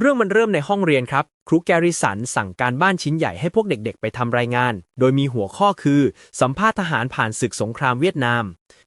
เรื่องมันเริ่มในห้องเรียนครับ ครูแกริสันสั่งการบ้านชิ้นใหญ่ให้พวกเด็กๆ ไปทำรายงาน โดยมีหัวข้อคือ สัมภาษณ์ทหารผ่านศึกสงครามเวียดนาม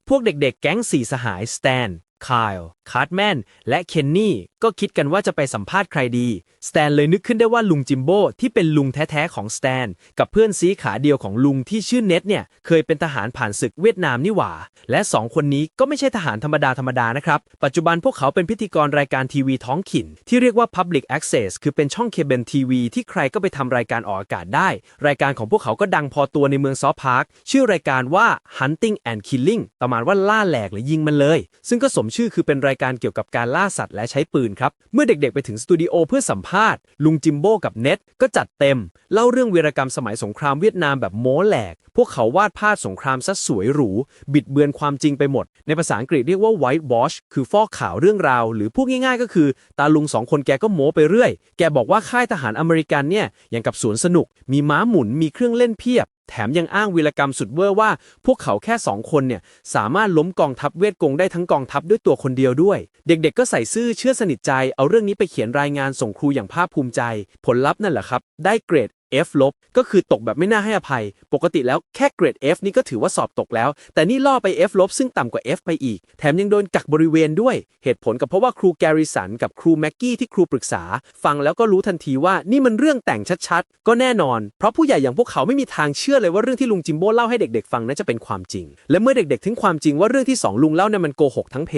พวกเด็กๆ แก๊งสี่สหายสแตนคายล คาร์ดแมนและเคนนี่ก็คิดกันว่าจะไปสัมภาษณ์ใครดี สแตนเลยนึกขึ้นได้ว่าลุงจิมโบ้ที่เป็นลุงแท้ๆของสแตน กับเพื่อนซีขาเดียวของลุงที่ชื่อเน็ตเนี่ย เคยเป็นทหารผ่านศึกเวียดนามนี่หว่า และสองคนนี้ก็ไม่ใช่ทหารธรรมดาธรรมดานะครับ ปัจจุบันพวกเขาเป็นพิธีกรรายการทีวีท้องถิ่น ที่เรียกว่า Public Access คือเป็นช่องเคเบิลทีวีที่ใครก็ไปทำรายการออกอากาศได้ รายการของพวกเขาก็ดังพอตัวในเมืองซอฟพาร์คชื่อรายการว่า Hunting and Killing ประมาณว่าล่าแหลกหรือยิงมันเลย ซึ่งก็สมชื่อคือเป็นรายการเกี่ยวกับการล่าสัตว์และใช้ปืนครับ เมื่อเด็กๆไปถึงสตูดิโอเพื่อสัมภาษณ์ ลุงจิมโบ้กับเน็ตก็จัดเต็ม เล่าเรื่องวีรกรรมสมัยสงครามเวียดนามแบบโม้แหลก พวกเขาวาดภาพสงครามซะสวยหรู บิดเบือนความจริงไปหมด ในภาษาอังกฤษเรียกว่า white wash คือฟอกขาวเรื่องราว หรือพูดง่ายๆ ก็คือ ตาลุงสองคนแกก็โม้ไปเรื่อย แกบอกว่าค่ายทหารอเมริกันเนี่ยอย่างกับสวนสนุก มีม้าหมุนมีเครื่องเล่นเพียบ แถมยังอ้างวีรกรรมสุดเวอร์ว่า พวกเขาแค่สองคนเนี่ยสามารถล้มกองทัพเวทกงได้ทั้งกองทัพด้วยตัวคนเดียวด้วย เด็กๆ ก็ใส่ซื่อเชื่อสนิทใจ เอาเรื่องนี้ไปเขียนรายงานส่งครูอย่างภาคภูมิใจ ผลลัพธ์นั่นแหละครับ ได้เกรด F ลบก็คือตกแบบไม่น่าให้อภัย ปกติแล้วแค่เกรด F นี่ก็ถือว่าสอบตกแล้ว แต่นี่ล่อไป F ลบซึ่งต่ำกว่า F ไปอีก แถมยังโดนกักบริเวณด้วย เหตุผลก็เพราะว่าครูแกริสันกับครูแม็กกี้ที่ครูปรึกษา ฟังแล้วก็รู้ทันทีว่านี่มันเรื่องแต่งชัดๆ ก็แน่นอน เพราะผู้ใหญ่อย่างพวกเขาไม่มีทางเชื่อเลยว่าเรื่องที่ลุงจิมโบ้เล่าให้เด็กๆ ฟังนั้นจะเป็นความจริง และเมื่อเด็กๆ ถึงความจริงว่าเรื่องที่สองลุงเล่าเนี่ยมันโกหกทั้งเพ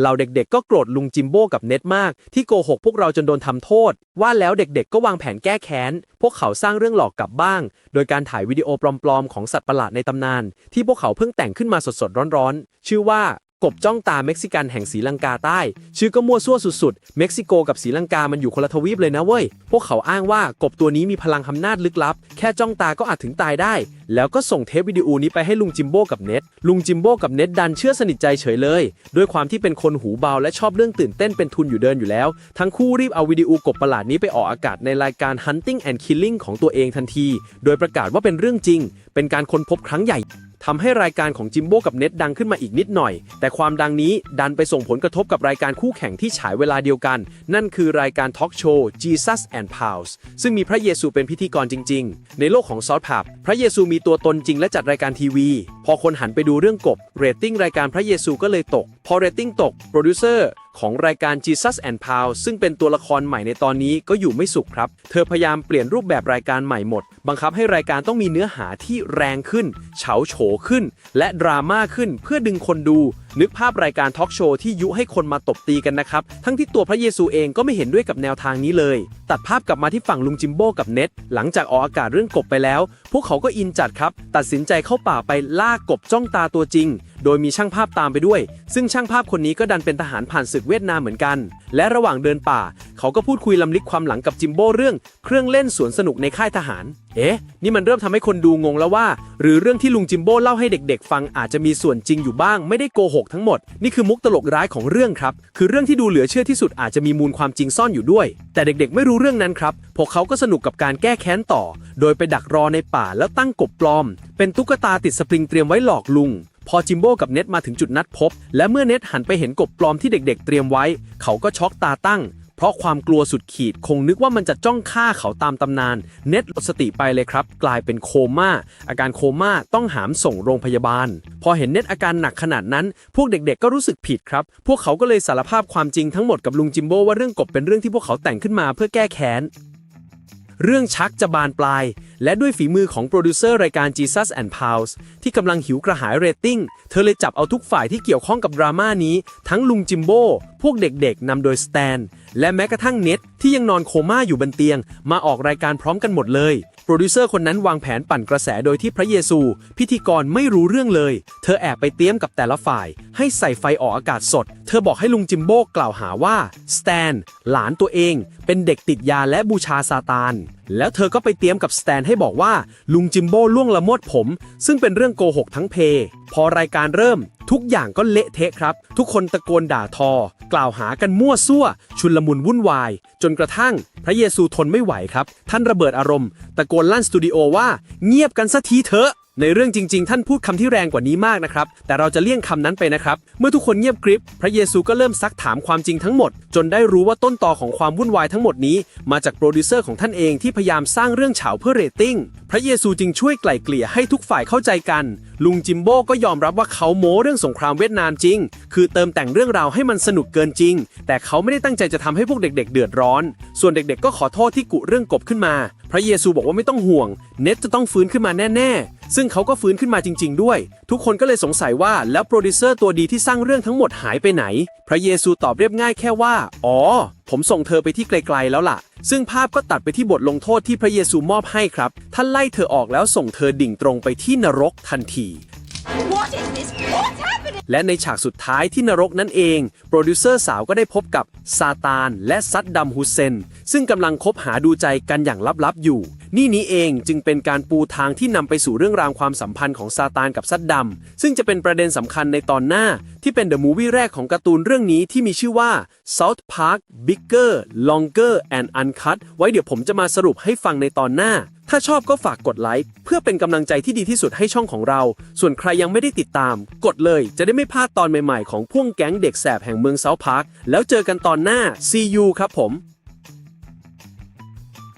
เหล่าเด็กๆ ก็โกรธลุงจิมโบ้กับเน็ตมาก ที่โกหกพวกเราจนโดนทำโทษ ว่าแล้วเด็กๆ ก็วางแผนแก้แค้น พวกเขาสร้างเรื่องหลอกกลับบ้าง โดยการถ่ายวิดีโอปลอมๆ ของสัตว์ประหลาดในตำนาน ที่พวกเขาเพิ่งแต่งขึ้นมาสดๆ ร้อนๆ ชื่อว่า กบจ้องตาเม็กซิกันแห่งศรีลังกาใต้ ชื่อก็มั่วซั่วสุดๆ เม็กซิโกกับศรีลังกามันอยู่คนละทวีปเลยนะเว้ย พวกเขาอ้างว่ากบตัวนี้มีพลังอำนาจลึกลับ แค่จ้องตาก็อาจถึงตายได้ แล้วก็ส่งเทปวิดีโอนี้ไปให้ลุงจิมโบ้กับเน็ต ลุงจิมโบ้กับเน็ตดันเชื่อสนิทใจเฉยเลย ด้วยความที่เป็นคนหูเบาและชอบเรื่องตื่นเต้นเป็นทุนอยู่เดินอยู่แล้ว ทั้งคู่รีบเอาวิดีโอกบประหลาดนี้ไปออกอากาศในรายการ Hunting and Killing ของตัวเองทันที โดยประกาศว่าเป็นเรื่องจริง เป็นการค้นพบครั้งใหญ่ ทำให้รายการของจิมโบ้กับเน็ตดังขึ้นมาอีกนิดหน่อย แต่ความดังนี้ดันไปส่งผลกระทบกับรายการคู่แข่งที่ฉายเวลาเดียวกัน นั่นคือรายการทอล์กโชว์ Jesus and Pals ซึ่งมีพระเยซูเป็นพิธีกรจริง ๆ ในโลกของซอสผับพระเยซูมีตัวตนจริงและจัดรายการทีวี พอคนหันไปดูเรื่องกบเรตติ้งรายการพระเยซูก็เลยตก พอเรตติ้งตกโปรดิวเซอร์ ของรายการ Jesus and Pal ซึ่งเป็นตัวละครใหม่ในตอนนี้ก็อยู่ไม่สุขครับ เธอพยายามเปลี่ยนรูปแบบรายการใหม่หมด บังคับให้รายการต้องมีเนื้อหาที่แรงขึ้น เฉาโฉขึ้น และดราม่าขึ้นเพื่อดึงคนดู นึกภาพรายการทอล์กโชว์ที่ยุให้คนมาตบตีกันนะครับ ทั้งที่ตัวพระเยซูเองก็ไม่เห็นด้วยกับแนวทางนี้เลย ตัดภาพกลับมาที่ฝั่งลุงจิมโบ้กับเน็ต หลังจากออกอากาศเรื่องกบไปแล้ว พวกเขาก็อินจัดครับ ตัดสินใจเข้าป่าไปล่ากบจ้องตาตัวจริง โดยมีช่างภาพตามไปด้วย ซึ่งช่างภาพคนนี้ก็ดันเป็นทหารผ่านศึกเวียดนามเหมือนกัน และระหว่างเดินป่า เขาก็พูดคุยลำลึกความหลังกับจิมโบ้เรื่อง เครื่องเล่นสวนสนุกในค่ายทหาร เอ๊ะ นี่มันเริ่มทำให้คนดูงงแล้วว่า หรือเรื่องที่ลุงจิมโบ้เล่าให้เด็กๆ ฟังอาจจะมีส่วนจริงอยู่บ้าง ไม่ได้โกหกทั้งหมด นี่คือมุกตลกร้ายของเรื่องครับ คือเรื่องที่ดูเหลือเชื่อที่สุดอาจจะมีมูลความจริงซ่อนอยู่ด้วย แต่เด็กๆ ไม่รู้เรื่องนั้นครับ พวกเขาก็สนุกกับการแก้แค้นต่อ โดยไปดักรอในป่าแล้วตั้งกบปลอม เป็นตุ๊กตาติดสปริงเตรียมไว้หลอกลุงพอจิมโบ้กับเน็ตมาถึงจุดนัดพบ และเมื่อเน็ตหันไปเห็นกบปลอมที่เด็กๆ เตรียมไว้ เขาก็ช็อกตาตั้ง เพราะความกลัวสุดขีดคงนึกว่ามันจะจ้องฆ่าเขาตามตำนาน เน็ตหมดสติไปเลยครับ กลายเป็นโคม่า อาการโคม่าต้องหามส่งโรงพยาบาล พอเห็นเน็ตอาการหนักขนาดนั้น พวกเด็กๆ ก็รู้สึกผิดครับ พวกเขาก็เลยสารภาพความจริงทั้งหมดกับลุงจิมโบ้ว่าเรื่องกบเป็นเรื่องที่พวกเขาแต่งขึ้นมาเพื่อแก้แค้นเรื่องชักจะบานปลาย และด้วยฝีมือของโปรดิวเซอร์รายการ Jesus and Pals ที่กำลังหิวกระหายเรตติ้ง เธอเลยจับเอาทุกฝ่ายที่เกี่ยวข้องกับดราม่านี้ ทั้งลุงจิมโบ้ พวกเด็กๆนำโดยสแตน และแม้กระทั่งเน็ตที่ยังนอนโคม่าอยู่บนเตียง มาออกรายการพร้อมกันหมดเลย โปรดิวเซอร์คนนั้นวางแผนปั่นกระแสโดยที่พระเยซู พิธีกรไม่รู้เรื่องเลย เธอแอบไปเตรียมกับแต่ละฝ่าย ให้ใส่ไฟออกอากาศสด เธอบอกให้ลุงจิมโบ้กล่าวหาว่าสแตนหลานตัวเอง เป็นเด็กติดยาและบูชาซาตานแล้วเธอก็ไปเตรียมกับสแตนให้บอกว่าลุงจิมโบ้ล่วงละเมิดผม ซึ่งเป็นเรื่องโกหกทั้งเพ พอรายการเริ่ม ทุกอย่างก็เละเทะครับ ทุกคนตะโกนด่าทอกล่าวหากันมั่วซั่ว ชุนลมุนวุ่นวาย จนกระทั่ง พระเยซูทนไม่ไหวครับ ท่านระเบิดอารมณ์ ตะโกนลั่นสตูดิโอว่า เงียบกันสักทีเถอะ ในเรื่องจริง ๆ ท่านพูดคำที่แรงกว่านี้มากนะครับ แต่เราจะเลี่ยงคำนั้นไปนะครับ เมื่อทุกคนเงียบกริบ พระเยซูก็เริ่มซักถามความจริงทั้งหมด จนได้รู้ว่าต้นตอของความวุ่นวายทั้งหมดนี้ มาจากโปรดิวเซอร์ของท่านเองที่พยายามสร้างเรื่องเฉาเพื่อเรตติ้ง พระเยซูจึงช่วยไกล่เกลี่ยให้ทุกฝ่ายเข้าใจกัน ลุงจิมโบ้ก็ยอมรับว่าเขาโม้เรื่องสงครามเวียดนามจริง คือเติมแต่งเรื่องราวให้มันสนุกเกินจริง แต่เขาไม่ได้ตั้งใจจะทำให้พวกเด็ก ๆ เดือดร้อน ส่วนเด็ก ๆ ก็ขอโทษที่กุเรื่องกบขึ้นมา ระเยซูบอกว่าไม่ต้องห่วง เน็ตจะต้องฟื้นขึ้นมาแน่ ๆ ซึ่งเขาก็ฟื้นขึ้นมาจริง ๆ ด้วย ทุกคนก็เลยสงสัยว่าแล้วโปรดิวเซอร์ตัวดีที่สร้างเรื่องทั้งหมดหายไปไหน พระเยซูตอบเรียบง่ายแค่ว่า อ๋อ ผมส่งเธอไปที่ไกล ๆ แล้วล่ะ ซึ่งภาพก็ตัดไปที่บทลงโทษที่พระเยซูมอบให้ครับ ท่านไล่เธอออกแล้วส่งเธอดิ่งตรงไปที่นรกทันที What is this? What's happening? และในฉากสุดท้ายที่นรกนั่นเอง โปรดิวเซอร์สาวก็ได้พบกับซาตานและซัดดัมฮุเซน ซึ่งกำลังคบหาดูใจกันอย่างลับๆอยู่ นี่นี้เองจึงเป็นการปูทางที่นำไปสู่เรื่องราวความสัมพันธ์ของซาตานกับซัดดัมซึ่งจะเป็นประเด็นสำคัญในตอนหน้า ที่เป็นเดอะมูวี่แรกของการ์ตูนเรื่องนี้ที่มีชื่อว่า South Park Bigger Longer and Uncut ไว้เดี๋ยวผมจะมาสรุปให้ฟังในตอนหน้า ถ้าชอบก็ฝากกดไลค์เพื่อเป็นกำลังใจที่ดีที่สุดให้ช่องของเรา ส่วนใครยังไม่ได้ติดตาม กดเลยจะได้ไม่พลาดตอนใหม่ๆ ของพ่วงแก๊งเด็กแสบแห่งเมืองเซาท์พาร์คแล้วเจอกันตอนหน้า See you ครับผม